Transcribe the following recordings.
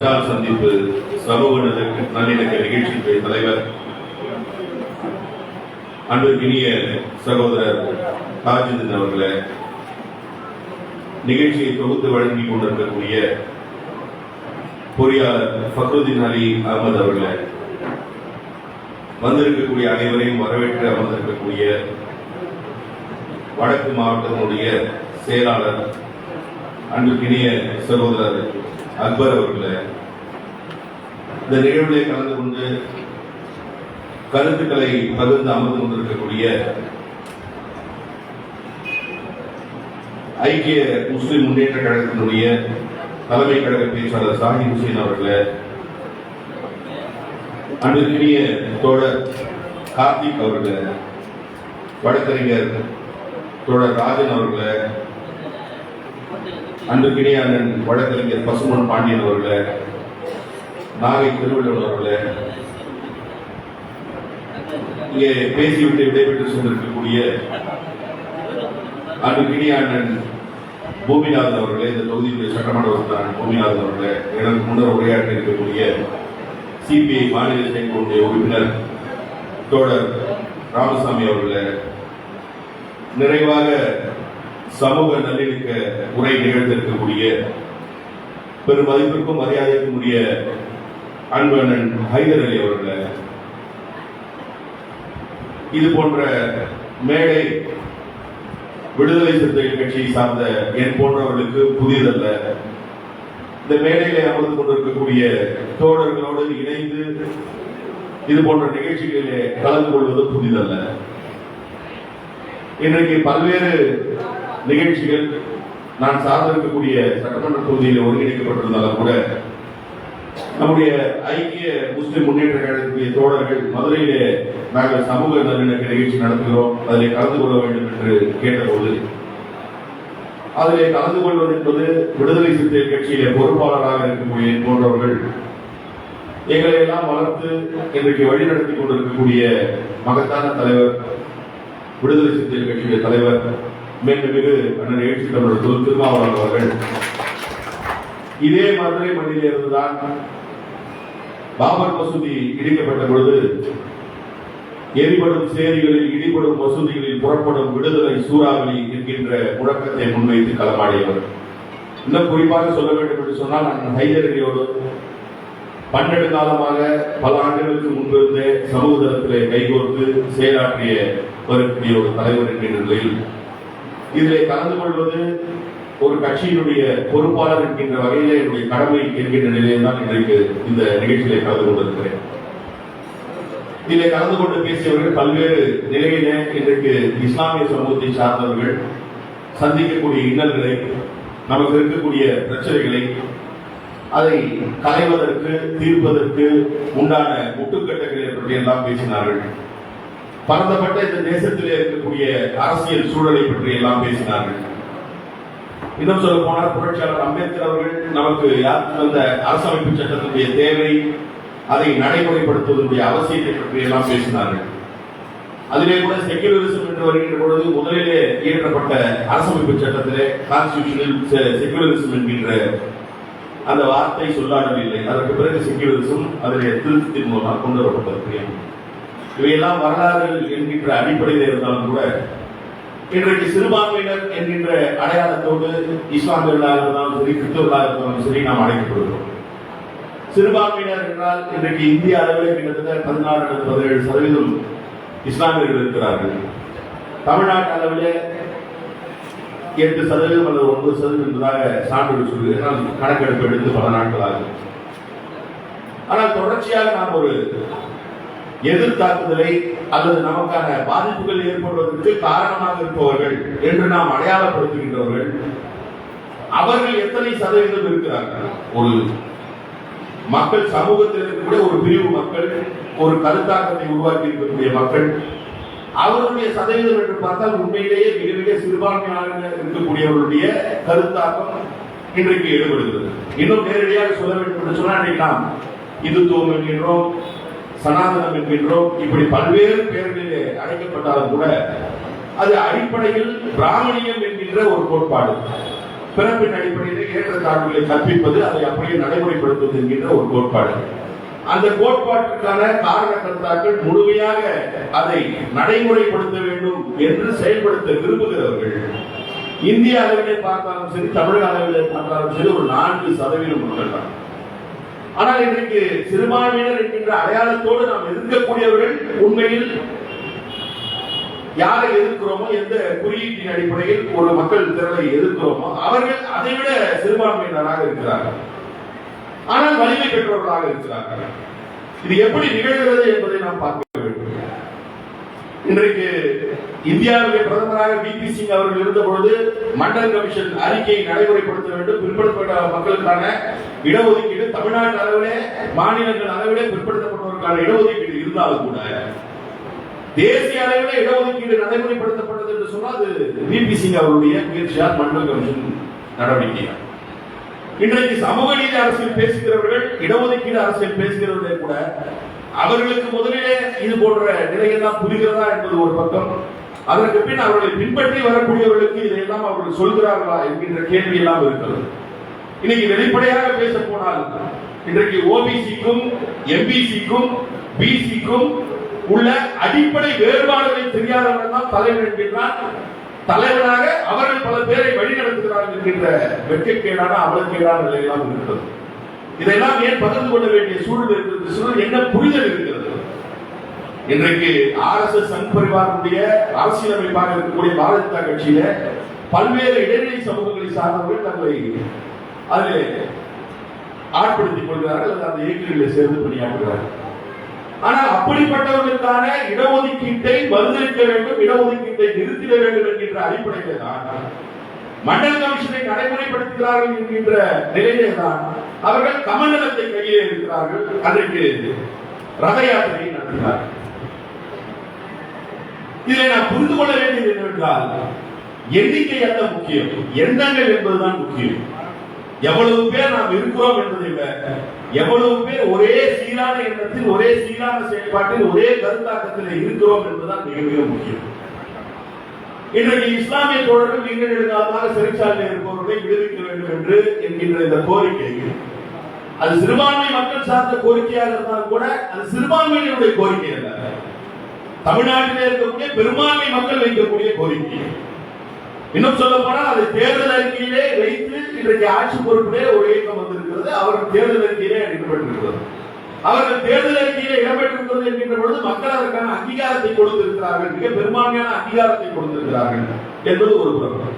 சந்திப்பு சமூக நல்லிணக்க- நல்லிணக்க தலைவர் அன்பிற்கினிய சகோதரர் தாஜுதீன் அவர்களை நிகழ்ச்சியை தொகுத்து வழங்கி கொண்டிருக்கக்கூடிய பொறியாளர் ஃபக்ருதீன் அலி அகமது அவர்களை வந்திருக்கக்கூடிய அனைவரையும் வரவேற்று அமர்ந்திருக்கக்கூடிய வடக்கு மாவட்டத்தினுடைய செயலாளர் அன்புக்கினிய சகோதரர் அக்பர் அவர்களே இந்த நிகழ்விலே கலந்து கொண்டு கருத்துக்களை பகிர்ந்து அமர்ந்து கொண்டிருக்கக்கூடிய ஐக்கிய முஸ்லிம் முன்னேற்ற கழகத்தினுடைய தலைமை கழக பேச்சாளர் சாஹி ஹுசேன் அவர்களே அன்பிற்கினிய தோழர் கார்த்திக் அவர்களே வழக்கறிஞர் தோழர் ராஜன் அவர்களே அன்பிற்கினிய அண்ணன் வழக்கறிஞர் பசுமன் பாண்டியன் அவர்களே நாகை திருவள்ளுவர் அவர்களே இங்கே பேசிவிட்டு விடைபெற்று சென்றிருக்கக்கூடிய அன்பிற்கினிய அண்ணன் பூமிநாதன் அவர்களே இந்த தொகுதியுடைய சட்டமன்ற உறுப்பினர் பூமிநாதன் அவர்களே எனக்கு முன்னர் உரையாற்றி இருக்கக்கூடிய சிபிஐ மாநில செயற்குழுடைய உறுப்பினர் தோழர் ராமசாமி அவர்களே நிறைவாக சமூக நல்லிணக்க உரை நிகழ்ந்திருக்கக்கூடிய பெரும் மதிப்பிற்கும் மரியாதைக்குரிய உரிய அன்பு அண்ணன் ஹைதர் அலி அவர்களே இது போன்ற மேடை விடுதலை சிறுத்தைகள் கட்சியை சார்ந்த என் போன்றவர்களுக்கு புதியதல்ல. இந்த மேடையிலே அமர்ந்து கொண்டிருக்கக்கூடிய தோழர்களோடு இணைந்து இது போன்ற நிகழ்ச்சிகளிலே கலந்து கொள்வது புதிதல்ல. இன்றைக்கு பல்வேறு நிகழ்ச்சிகள் நான் சார்ந்திருக்கக்கூடிய சட்டமன்ற தொகுதியில் ஒருங்கிணைக்கப்பட்டிருந்தாலும் கூட நம்முடைய ஐக்கிய முஸ்லிம் முன்னேற்ற கழகத்துடைய தோழர்கள் மதுரையிலே நாங்கள் சமூக நல்லிணக்க நிகழ்ச்சி நடத்துகிறோம். அதிலே கலந்து கொள்ள வேண்டும் என்று கேட்டபோது அதிலே கலந்து கொள்வது என்பது விடுதலை சிறுத்தைகள் கட்சியிலே பொறுப்பாளராக இருக்கக்கூடிய போன்றவர்கள் எங்களை எல்லாம் வளர்த்து இன்றைக்கு வழிநடத்தி கொண்டிருக்கக்கூடிய மகத்தான தலைவர் விடுதலை சிறுத்தைகள் கட்சியுடைய தலைவர் மேன்மிகு அண்ணன் எழுச்சி தமிழர் திரு திருமாவளவன் அவர்கள். இதே மதுரை மண்ணில் இருந்துதான் பாபர் மசூதி இடிக்கப்பட்ட பொழுது எரிபடும் சேரிகளில் இடிபடும் மசூதிகளில் புறப்படும் விடுதலை சூறாவளி என்கின்ற முழக்கத்தை முன்வைத்து களமாடியவர். இன்னும் குறிப்பாக சொல்ல வேண்டும் என்று சொன்னால் நான் ஹைதரடியோடு பன்னெண்டு காலமாக பல ஆண்டுகளுக்கு முன்பிருந்தே சமூகத்திலே கைகோர்த்து செயலாற்றிய வரக்கூடிய ஒரு தலைவர் என்கின்ற நிலையில் இதிலே கலந்து கொள்வது ஒரு கட்சியினுடைய பொறுப்பாளர் என்கின்ற வகையிலே என்னுடைய கடமை என்கின்ற நிலையில் தான் இன்றைக்கு இந்த நிகழ்ச்சியிலே கலந்து கொண்டிருக்கிறேன். இதிலே கலந்து கொண்டு பேசியவர்கள் பல்வேறு நிலையில இன்றைக்கு இஸ்லாமிய சமூகத்தை சார்ந்தவர்கள் சந்திக்கக்கூடிய இன்னல்களை நமக்கு இருக்கக்கூடிய பிரச்சனைகளை அதை களைவதற்கு தீர்ப்பதற்கு உண்டான முட்டுக்கட்டைகளை பற்றி எல்லாம் பேசினார்கள். பரந்தப்பட்ட இந்த தேசத்தில் இருக்கக்கூடிய அரசியல் சூழலை பற்றி எல்லாம் பேசினார்கள். இன்னும் சொல்ல போனால் புரட்சியாளர் அம்பேத்கர் அவர்கள் நமக்கு யாருக்கு வந்த அரசமைப்பு சட்டத்தினுடைய தேவை அதை நடைமுறைப்படுத்துவதனுடைய அவசியத்தை பற்றி எல்லாம் பேசினார்கள். அதிலே கூட செக்யூலரிசம் என்று வருகின்ற பொழுது முதலிலே இயற்றப்பட்ட அரசமைப்பு சட்டத்திலே கான்ஸ்டியூஷனில் செக்யூலரிசம் என்கின்ற அந்த வார்த்தை சொல்லாடவில்லை அதற்கு பிறகு செக்யூலரிசம் அதிலே திருத்தத்தின் மூலமாக கொண்டு வரப்பட்டது. இவையெல்லாம் வரலாறு என்கின்ற அடிப்படையில் இருந்தாலும் கூட இன்றைக்கு சிறுபான்மையினர் என்கின்ற அடையாளத்தோடு இஸ்லாமியர்களாக இருந்தாலும் சரி கிறிஸ்தவர்களாக இருந்தாலும் சரி நாம் அழைக்கப்படுகிறோம். சிறுபான்மையினர் என்றால் இன்றைக்கு இந்திய அளவில் கிட்டத்தட்ட பதினாறு அல்லது பதினேழு சதவீதம் இஸ்லாமியர்கள் இருக்கிறார்கள். தமிழ்நாட்டு அளவிலே எட்டு சதவீதம் அல்லது ஒன்பது சதவீதம் என்பதாக சான்றுகள் சொல்கிறேன் கணக்கெடுப்பு எடுத்து பல நாட்கள் ஆகும். ஆனால் தொடர்ச்சியாக நாம் ஒரு எதிர் தாக்குதலை அல்லது நமக்கான பாதிப்புகள் ஏற்படுவதற்கு காரணமாக இருப்பவர்கள் என்று நாம் அடையாளப்படுத்துகின்றவர்கள். அவர்கள் எத்தனை சதவீதம் இருக்கிறார்கள்? ஒரு மக்கள் சமூகத்தில் இருக்கக்கூடிய ஒரு பிரிவு மக்கள் ஒரு கருத்தாக்கத்தை உருவாக்கி இருக்கக்கூடிய மக்கள் அவருடைய சதவீதம் என்று பார்த்தால் உண்மையிலேயே மிக மிக சிறுபான்மையாக இருக்கக்கூடியவருடைய கருத்தாக்கம் இன்றைக்கு ஈடுபடுகிறது இன்னும் நேரடியாக சொல்ல வேண்டும் என்று சொன்னால் நாம் இந்துத்துவம் என்கின்றோம் சனாதனம் என்கின்றோம். இப்படி பல்வேறு பேர்களிலே அழைக்கப்பட்டாலும் கூட அது அடிப்படையில் பிராமணியம் என்கின்ற ஒரு கோட்பாடு. பிறப்பின் அடிப்படையில் ஏற்றத்தாழ்வுகளை கற்பிப்பது அதை அப்படியே நடைமுறைப்படுத்துவது என்கின்ற ஒரு கோட்பாடு. அந்த கோட்பாட்டுக்கான காரண முழுமையாக அதை நடைமுறைப்படுத்த வேண்டும் என்று செயல்படுத்த விரும்புகிறவர்கள். இந்திய அளவிலே பார்த்தாலும் சரி தமிழக அளவிலே பார்த்தாலும் சரி ஒரு நான்கு சதவீதம் மக்கள் தான் ஆனால் இன்றைக்கு சிறுபான்மையினர் என்கின்ற அடையாளத்தோடு நாம் எதிர்க்கக்கூடியவர்கள் உண்மையில் யாரை எதிர்க்கிறோமோ எந்த குறியீட்டின் அடிப்படையில் ஒரு மக்கள் திரளை எதிர்க்கிறோமோ அவர்கள் அதைவிட சிறுபான்மையினராக இருக்கிறார்கள். ஆனால் வலிமை பெற்றவர்களாக இருக்கிறார்கள். இது எப்படி நிகழ்கிறது என்பதை நாம் பார்க்க வேண்டும். இன்றைக்கு இந்தியாவுடைய பிரதமராக பி சிங் அவர்கள் இருந்த பொழுது மண்டல் கமிஷன் அறிக்கையை நடைமுறைப்படுத்த வேண்டும் பிற்படுத்தப்பட்ட மக்களுக்கான இடஒதுக்கீடு தமிழ்நாடு அளவிலே மாநிலங்கள் அளவிலே பிற்படுத்தப்பட்டவருக்கான இடஒதுக்கீடு இருந்தாலும் கூட தேசிய அளவில் இடஒதுக்கீடு நடைமுறைப்படுத்தப்பட்டது என்று சொன்னால் அது பிபி சிங் அவருடைய முயற்சியால் மண்டல் கமிஷன் நடவடிக்கையால் இன்றைக்கு சமூக நீதி அரசியல் பேசுகிறவர்கள் இடஒதுக்கீடு அரசியல் பேசுகிறவர்களே கூட அவர்களுக்கு முதலிலே இது போன்ற நிலையெல்லாம் புரிகிறதா என்பது ஒரு பக்கம். அதற்கு பின் அவர்களை பின்பற்றி வரக்கூடியவர்களுக்கு இதையெல்லாம் அவர்கள் சொல்கிறார்களா என்கின்ற கேள்வி எல்லாம் இருக்கிறது. இன்னைக்கு வெளிப்படையாக பேச போனால் இன்றைக்கு ஓபிசிக்கும் எம்பிசிக்கும் பிசிக்கும் உள்ள அடிப்படை வேறுபாடுகளை தெரியாதவர்கள் தான் தலைவர் என்கின்றான் தலைவராக அவர்கள் பல பேரை வழிநடத்துகிறார்கள் என்கின்ற வெட்கக்கேடான அவலக்கேடான நிலையெல்லாம் இருக்கிறது. இதெல்லாம் ஏன் பகிர்ந்து கொள்ள வேண்டிய சூழல் இருக்கிறது சூழல் என்ன புரிதல் இருக்கிறது? இன்றைக்கு ஆர் எஸ் எஸ் சங் பரிவாரனுடைய அரசியலமைப்பாக இருக்கக்கூடிய பாரதிய ஜனதா கட்சியில பல்வேறு இடைநிலை சமூகங்களை சார்ந்தவர்கள் தங்களை அதில் ஆட்படுத்திக் கொள்கிறார்கள் அல்லது அந்த இயக்கங்களில் சேர்ந்து பணியாற்றுகிறார்கள். ஆனால் அப்படிப்பட்டவர்களுக்கான இடஒதுக்கீட்டை பதிலளிக்க வேண்டும் இடஒதுக்கீட்டை நிறுத்திட வேண்டும் என்கின்ற அடிப்படையிலே தான் மண்டல் கமிஷனை நடைமுறைப்படுத்துகிறார்கள் என்கின்ற நிலையிலே தான் அவர்கள் கமண்டலத்தை கையிலே இருக்கிறார்கள் அதற்கு ரத யாத்திரையை நடத்தினார்கள். இதை நான் புரிந்து கொள்ள வேண்டியது என்னவென்றால் எண்ணிக்கை அல்ல முக்கியம்? எண்ணங்கள் என்பதுதான் முக்கியம். எவ்வளவு பேர் நாம் இருக்கிறோம் என்பதை விட எவ்வளவு பேர் ஒரே சீரான எண்ணத்தில் ஒரே சீரான செயல்பாட்டில் ஒரே கருத்தாக்கத்தில் இருக்கிறோம் என்பதுதான் மிக மிக முக்கியம். இன்றைக்கு இஸ்லாமிய தோழர்கள் நீங்கள் எழுதாதாக சிறைச்சாலையில் இருப்பவர்களை விடுவிக்க வேண்டும் என்று என்கின்ற இந்த கோரிக்கை. அது சிறுபான்மை மக்கள் சார்ந்த கோரிக்கையாக இருந்தாலும் கூட அது சிறுபான்மையினுடைய கோரிக்கை அல்ல. தமிழ்நாட்டிலே இருக்கக்கூடிய பெரும்பான்மை மக்கள் வைக்கக்கூடிய கோரிக்கை. இன்னும் சொல்ல போனால் அதை தேர்தல் அறிக்கையிலே வைத்து இன்றைக்கு ஆட்சி பொறுப்பிலே ஒரு இயக்கம் வந்திருக்கிறது. அவர் தேர்தல் அறிக்கையிலே இடம்பெற்றிருக்கிறது. அவர்கள் தேர்தல் அறிக்கையிலே இடம்பெற்றிருக்கிறது என்கின்ற பொழுது மக்கள் அதற்கான அங்கீகாரத்தை கொடுத்திருக்கிறார்கள். மிக பெரும்பான்மையான அங்கீகாரத்தை கொடுத்திருக்கிறார்கள் என்பது ஒரு புறம்.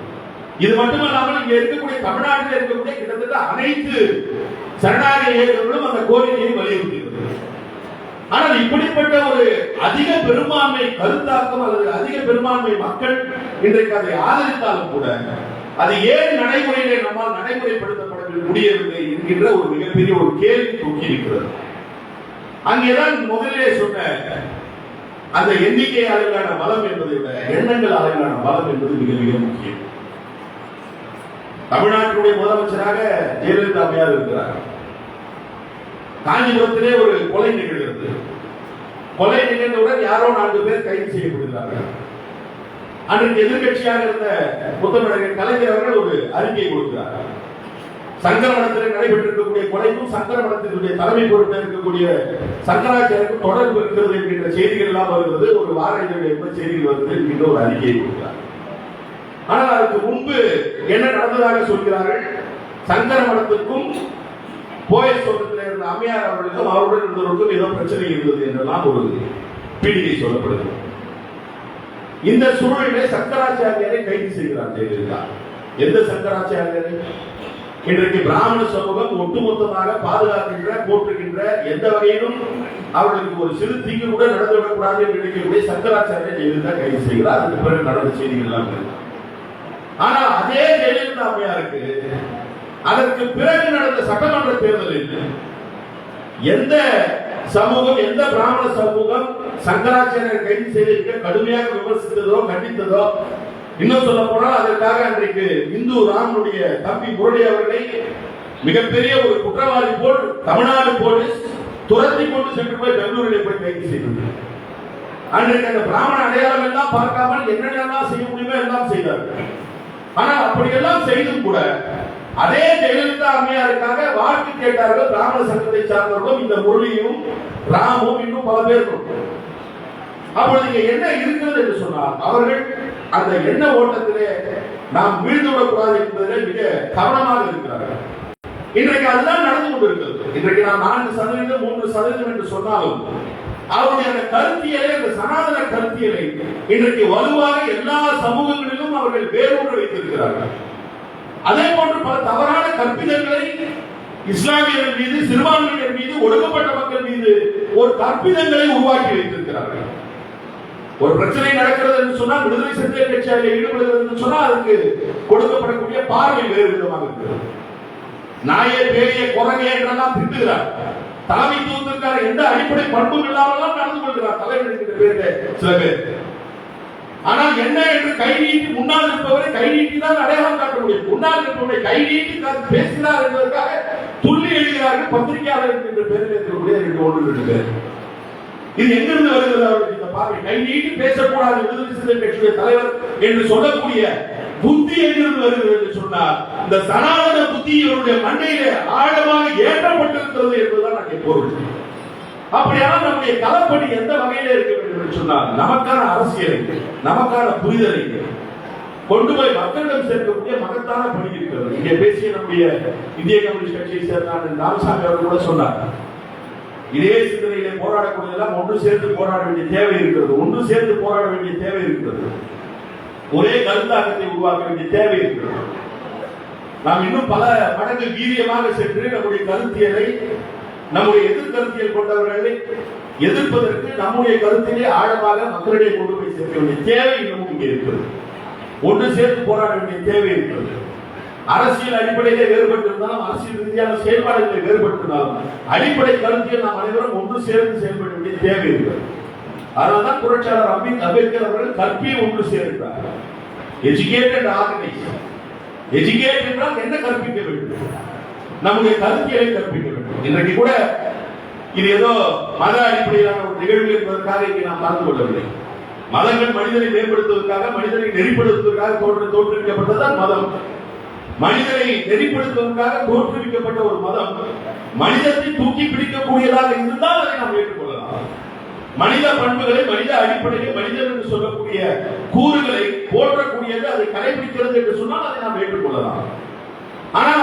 இது மட்டுமல்லாமல் இங்க இருக்கக்கூடிய தமிழ்நாட்டில் இருக்கக்கூடிய கிட்டத்தட்ட அனைத்து சரணாலய இயக்கங்களும் அந்த கோரிக்கையை வலியுறுத்துகிறது ஆனால் இப்படிப்பட்ட ஒரு அதிக பெரும்பான்மை கருத்தாக்கம் அல்லது அதிக பெரும்பான்மை மக்கள் இன்றைக்கு அதை ஆதரித்தாலும் கூட அது ஏன் நடைமுறையிலே நம்மால் நடைமுறைப்படுத்தப்பட முடியவில்லை என்கின்ற ஒரு மிகப்பெரிய ஒரு கேள்வி தூக்கி இருக்கிறது. அங்கேதான் முதலிலே சொன்ன அந்த எண்ணிக்கை அளவிலான பலம் என்பதை விட எண்ணங்கள் அளவிலான பலம் என்பது மிக மிக முக்கியம். தமிழ்நாட்டினுடைய முதலமைச்சராக ஜெயலலிதா அம்மையார் இருக்கிறார். காஞ்சிபுரத்திலே ஒரு கொலை நிகழ்கிறது. கொலை நிகழ்ந்தவுடன் யாரோ நான்கு பேர் கைது செய்யப்படுகிறார்கள். அன்றைக்கு எதிர்கட்சியாக இருந்த முத்தமிழர் கலைஞர் அவர்கள் ஒரு அறிக்கை கொடுக்கிறார் சங்கரமடத்தில் நடைபெற்றிருக்கக்கூடிய கொலைக்கும் சங்கரமடத்தினுடைய தலைமை பொறுப்பில் இருக்கக்கூடிய சங்கராச்சாரியருக்கும் தொடர்பு இருக்கிறது என்கின்ற செய்திகள் எல்லாம் வருகிறது. ஒரு வார இதழுடைய செய்திகள் வருகிறது என்கின்ற ஒரு அறிக்கையை கொடுக்கிறார். ஆனால் அதற்கு முன்பு என்ன நடந்ததாக சொல்கிறார்கள்? சங்கரமடத்துக்கும் போயஸ் இருந்த அம்மையார் அவர்களுக்கும் அவருடன் இருந்தவர்களுக்கும் ஏதோ பிரச்சனை இருந்தது என்றெல்லாம் ஒரு பீடிகை சொல்லப்படுகிறது. இந்த சூழலிலே சங்கராச்சாரியரை கைது செய்கிறார் ஜெயலலிதா. எந்த சங்கராச்சாரியரை இன்றைக்கு பிராமண சமூகம் ஒட்டுமொத்தமாக பாதுகாக்கின்ற போற்றுகின்ற எந்த வகையிலும் அவர்களுக்கு ஒரு சிறு தீங்கு கூட நடந்துவிடக்கூடாது என்று நினைக்கக்கூடிய சங்கராச்சாரியர் ஜெயலலிதா கைது செய்கிறார். அதுக்கு பிறகு நடந்த செய்திகள் எல்லாம் ஆனா அதே ஜெயலலிதா அம்மையாருக்கு அதற்கு பிறகு நடந்த சட்டமன்ற தேர்தலில் எந்த சமூகம் எந்த பிராமண சமூகம் சங்கராச்சாரியர் கைது செய்திருக்க கடுமையாக விமர்சித்ததோ கண்டித்ததோ இன்னும் சொல்ல போனால் அதற்காக அன்றைக்கு இந்து ராமனுடைய தம்பி முரளி அவர்களை மிகப்பெரிய ஒரு குற்றவாளி போல் தமிழ்நாடு போலீஸ் துரத்தி கொண்டு சென்று போய் பெங்களூரிலே போய் கைது செய்தது. அன்றைக்கு அந்த பிராமண அடையாளம் எல்லாம் பார்க்காமல் என்னென்னலாம் செய்ய முடியுமோ எல்லாம் செய்தார்கள். ஆனால் அப்படியெல்லாம் செய்தும் கூட அதே ஜெயலலிதா அம்மையாருக்காக வாழ்த்து கேட்டார்கள் பிராமண சங்கத்தை சார்ந்தவர்களும் இந்த முரளியும் ராமும் இன்னும் பல பேர் அப்பொழுது இங்க என்ன இருக்கிறது என்று சொன்னால் அவர்கள் அந்த எண்ண ஓட்டத்திலே நாம் வீழ்ந்து விடக்கூடாது என்பதிலே மிக கவனமாக இருக்கிறார்கள். இன்றைக்கு அதுதான் நடந்து கொண்டிருக்கிறது. இன்றைக்கு நான் நான்கு சதவீதம் மூன்று சதவீதம் என்று சொன்னாலும் அவருடைய அந்த கருத்தியலை அந்த சனாதன கருத்தியலை இன்றைக்கு வலுவாக எல்லா சமூகங்களிலும் அவர்கள் வேரூன்ற வைத்திருக்கிறார்கள். அதே போன்று பல தவறான கற்பிதங்களை இஸ்லாமியர்கள் மீது சிறுபான்மையினர் மீது ஒடுக்கப்பட்ட மக்கள் மீது ஒரு கற்பிதங்களை உருவாக்கி வைத்திருக்கிறார்கள். ஒரு பிரச்சனை நடக்கிறது என்று சொன்னால் விடுதலை சிறுத்தைகள் கட்சி அதில் ஈடுபடுகிறது என்று சொன்னால் அதுக்கு கொடுக்கப்படக்கூடிய பார்வை வேறு விதமாக இருக்கிறது. நாயே பேரிய குரங்கே என்றெல்லாம் திட்டுகிறார். தலைமைத்துவத்திற்கான எந்த அடிப்படை பண்பும் இல்லாமலாம் நடந்து கொள்கிறார். தலைவர் என்கிற சில பேர் ஆனால் என்ன என்று கை நீட்டி முன்னால் இருப்பவரை கை நீட்டி தான் அடையாளம் காட்ட முடியும். முன்னால் இருப்பவரை கை நீட்டி தான் பேசினார் என்பதற்காக துள்ளி எழுதுகிறார்கள் பத்திரிகையாளர் என்று பெயரில் இருக்கக்கூடிய ரெண்டு ஒன்று ரெண்டு பேர். இது எங்கிருந்து வருகிறது அவர்கள் இந்த பார்வை? கை நீட்டி பேசக்கூடாது விடுதலை சிறுத்தை கட்சியுடைய தலைவர் என்று சொல்லக்கூடிய புத்தி எங்கிருந்து வருகிறது என்று சொன்னார் இந்த சனாதன புத்தி இவருடைய மண்ணையிலே ஆழமாக ஏற்றப்பட்டிருக்கிறது என்பதுதான் நான் பொருள். அப்படியானால் நம்முடைய களப்பணி எந்த வகையில இருக்கு? என்று சொன்னால் நமக்கான அரசியலை நமக்கான புரிதலை கொண்டு போய் மக்களிடம் சேர்க்கக்கூடிய மகத்தான பணி இருக்கிறது. இங்கே பேசிய நம்முடைய இந்திய கம்யூனிஸ்ட் கட்சியை சேர்ந்த ராமசாமி அவர்கள் கூட சொன்னார். இதே சிந்தனையிலே போராடக்கூடியதெல்லாம் ஒன்று சேர்ந்து போராட வேண்டிய தேவை இருக்கிறது. ஒன்று சேர்ந்து போராட வேண்டிய தேவை இருக்கிறது. ஒரே கருத்தாக்கத்தை உருவாக்க வேண்டிய தேவை இருக்கிறது. நாம் இன்னும் பல மடங்கு வீரியமாக சென்று நம்முடைய கருத்தியலை நம்முடைய எதிர்கருத்தியல் கொண்டவர்களை எதிர்ப்பதற்கு நம்முடைய கருத்திலே ஆழமாக மக்களிடையே கொண்டு போய் சேர்க்க வேண்டிய தேவை இன்னமும் இங்கே இருக்கிறது. ஒன்று சேர்த்து போராட வேண்டிய தேவை இருக்கிறது. அரசியல் அடிப்படையிலே வேறுபட்டிருந்தாலும் அரசியல் ரீதியான செயல்பாடுகளை வேறுபட்டிருந்தாலும் அடிப்படை கருத்தியல் நாம் அனைவரும் ஒன்று சேர்ந்து செயல்பட வேண்டிய தேவை இருக்கிறது. அதனால்தான் புரட்சியாளர் அம்பேத் அம்பேத்கர் அவர்கள் கல்வியை ஒன்று சேர்ந்தார். எஜுகேட்டட் ஆர்கனைசேஷன் எஜுகேட் என்றால் என்ன கற்பிக்க வேண்டும்? நம்முடைய கருத்தியலை கற்பிக்க வேண்டும். இன்றைக்கு கூட இது ஏதோ மத அடிப்படையிலான ஒரு நிகழ்வு என்பதற்காக இங்கே நாம் பார்த்து கொள்ளவில்லை. மதங்கள் மனிதனை மேம்படுத்துவதற்காக மனிதனை நெறிப்படுத்துவதற்காக தோற்று தோற்றுவிக்கப்பட்டதுதான் மதம். மனிதனை நெறிப்படுத்துவதற்காக தோற்றுவிக்கப்பட்ட ஒரு மதம் மனிதத்தை தூக்கி பிடிக்கக்கூடியதாக இருந்தால் அதை நாம் ஏற்றுக்கொள்ளலாம். மனித பண்புகளை மனித அடிப்படையில் மனிதன் என்று சொல்லக்கூடிய கூறுகளை போற்றக்கூடியது அதை கடைபிடிக்கிறது என்று சொன்னால் அதை நாம் ஏற்றுக்கொள்ளலாம்.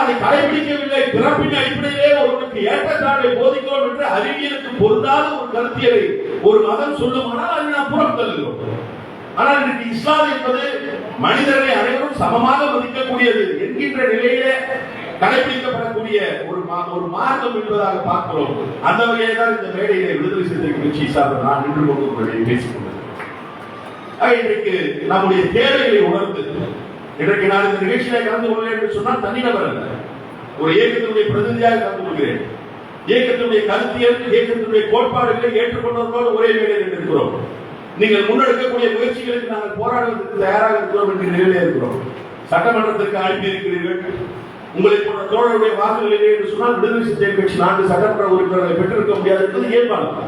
அதை கடைபிடிக்கவில்லை. பிறப்பின் அடிப்படையிலே ஒருவனுக்கு ஏற்றத்தாழ்வை போதிக்கிறோம் என்று அறிவியலுக்கு பொருந்தாத ஒரு கருத்தியலை ஒரு மதம் சொல்லுமானால் அதை நாம் புறம் தள்ளுகிறோம் ஆனால் இன்றைக்கு இஸ்லாம் என்பது மனிதரை அனைவரும் சமமாக மதிக்கக்கூடியது என்கின்ற நிலையிலே கடைபிடிக்கப்படக்கூடிய ஒரு மா- ஒரு மார்க்கம் என்பதாக பார்க்கிறோம். அந்த வகையை தான் இந்த மேடையிலே விடுதலை சிறுத்தை கட்சி நான் நின்று கொண்டு உங்களிடையே இன்றைக்கு நம்முடைய தேவைகளை உணர்ந்து இன்றைக்கு நான் இந்த நிகழ்ச்சியில கலந்து கொள்கிறேன் என்று சொன்னால் தனிநபர் அல்ல. ஒரு இயக்கத்தினுடைய பிரதிநிதியாக கலந்து கொள்கிறேன். இயக்கத்தினுடைய கருத்தியல் இயக்கத்தினுடைய கோட்பாடுகளை ஏற்றுக்கொண்டவர்களோடு ஒரே வேலையில் இருக்கிறோம். நீங்கள் முன்னெடுக்கக்கூடிய முயற்சிகளுக்கு நாங்கள் போராடுவதற்கு தயாராக இருக்கிறோம் என்ற நிலையிலே இருக்கிறோம். சட்டமன்றத்திற்கு அனுப்பி இருக்கிறீர்கள் உங்களை போன்ற தோழருடைய வாக்குகள் இல்லை என்று சொன்னால் விடுதலை சிறுத்தை கட்சி நான்கு சட்டமன்ற உறுப்பினர்களை பெற்றிருக்க முடியாது என்பது இயல்பானது.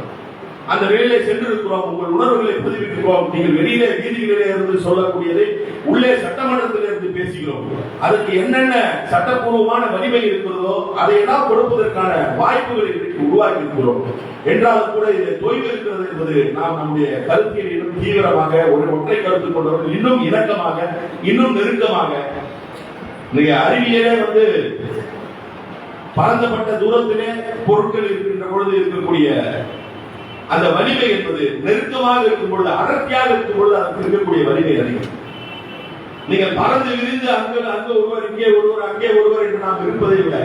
அந்த நிலையிலே சென்றிருக்கிறோம். உங்கள் உணர்வுகளை பதிவிட்டிருக்கிறோம் நீங்கள் வெளியிலே வீதிகளிலே இருந்து சொல்லக்கூடியதை உள்ளே சட்டமன்றத்தில் இருந்து பேசுகிறோம். அதற்கு என்னென்ன சட்டப்பூர்வமான வலிமை இருக்கிறதோ அதையெல்லாம் கொடுப்பதற்கான வாய்ப்புகளை இன்றைக்கு உருவாக்கி இருக்கிறோம் என்றாலும் கூட இதில் தொய்வு இருக்கிறது என்பது நாம் நம்முடைய கருத்தியல் இன்னும் தீவிரமாக ஒரு ஒற்றை கருத்து கொண்டவர்கள் இன்னும் இணக்கமாக இன்னும் நெருக்கமாக நீங்க அறிவியலே வந்து பரந்தப்பட்ட தூரத்திலே பொருட்கள் இருக்கின்ற பொழுது இருக்கக்கூடிய அந்த வலிமை என்பது நெருக்கமாக இருக்கும் பொழுது அடர்த்தியாக இருக்கும் பொழுது அதற்கு இருக்கக்கூடிய வலிமை அதிகம். நீங்கள் பறந்து விரிந்து அங்கு அங்கு ஒருவர் இங்கே ஒருவர் அங்கே ஒருவர் என்று நாம் இருப்பதை விட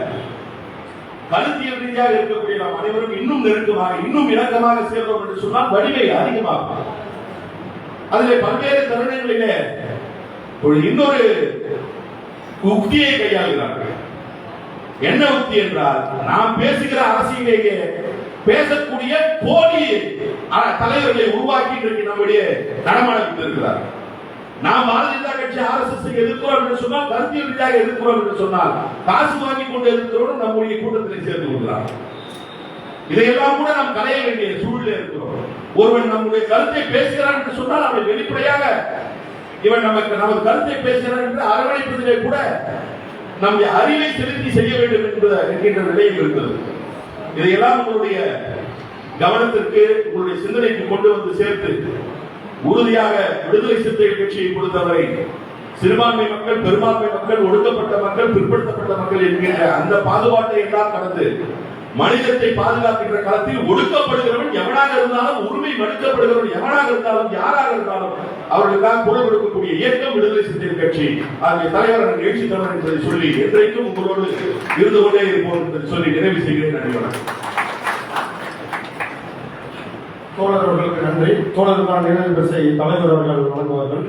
கருத்தியல் ரீதியாக இருக்கக்கூடிய நாம் அனைவரும் இன்னும் நெருக்கமாக இன்னும் இணக்கமாக சேர்ந்தோம் என்று சொன்னால் வலிமை அதிகமாகும். அதிலே பல்வேறு தருணங்களிலே ஒரு இன்னொரு உக்தியை கையாளுகிறார்கள். என்ன உக்தி என்றால் நாம் பேசுகிற அரசியலேயே பேசக்கூடிய போலி தலைவர்களை உருவாக்கி இன்றைக்கு நம்முடைய நடமாட இருக்கிறார். நாம் பாரதிய ஜனதா கட்சி எஸ் எதிர்க்கிறோம் என்று சொன்னால் கருத்தியல் ரீதியாக எதிர்க்கிறோம் என்று சொன்னால் காசு வாங்கி கொண்டு எதிர்க்கிறோம் நம்முடைய கூட்டத்தில் சேர்ந்து கொள்கிறார். இதையெல்லாம் கூட நாம் கலைய வேண்டிய சூழ்நிலை இருக்கிறோம். ஒருவன் நம்முடைய கருத்தை பேசுகிறான் என்று சொன்னால் அவனை வெளிப்படையாக இவன் நமக்கு நமது கருத்தை பேசுகிறான் என்று அரவணைப்பதிலே கூட நம்முடைய அறிவை செலுத்தி செய்ய வேண்டும் என்பது என்கின்ற நிலையில் இருக்கிறது இதையெல்லாம் உங்களுடைய கவனத்திற்கு உங்களுடைய சிந்தனைக்கு கொண்டு வந்து சேர்த்து உறுதியாக விடுதலை சிறுத்தைகள் கட்சியை பொறுத்தவரை சிறுபான்மை மக்கள் பெரும்பான்மை மக்கள் ஒடுக்கப்பட்ட மக்கள் பிற்படுத்தப்பட்ட மக்கள் என்கின்ற அந்த பாதுகாட்டை எல்லாம் கடந்து மனிதத்தை பாதுகாக்கின்ற காலத்தில் ஒடுக்கப்படுகிறவன் எவனாக இருந்தாலும் உரிமை மறுக்கப்படுகிறவன் எவனாக இருந்தாலும் யாராக இருந்தாலும் அவர்களுக்காக குரல் கொடுக்கக்கூடிய இயக்கம் விடுதலை சிறுத்தைகள் கட்சி. அதனுடைய தலைவர் எழுச்சி தமிழர் என்பதை சொல்லி என்றைக்கும் உங்களோடு இருந்து கொண்டே இருப்போம் என்று சொல்லி நிறைவு செய்கிறேன். நன்றி வணக்கம். தோழர் அவர்களுக்கு நன்றி. தோழருக்கான நினைவு பரிசை தலைவர் அவர்கள் வழங்குவார்கள்.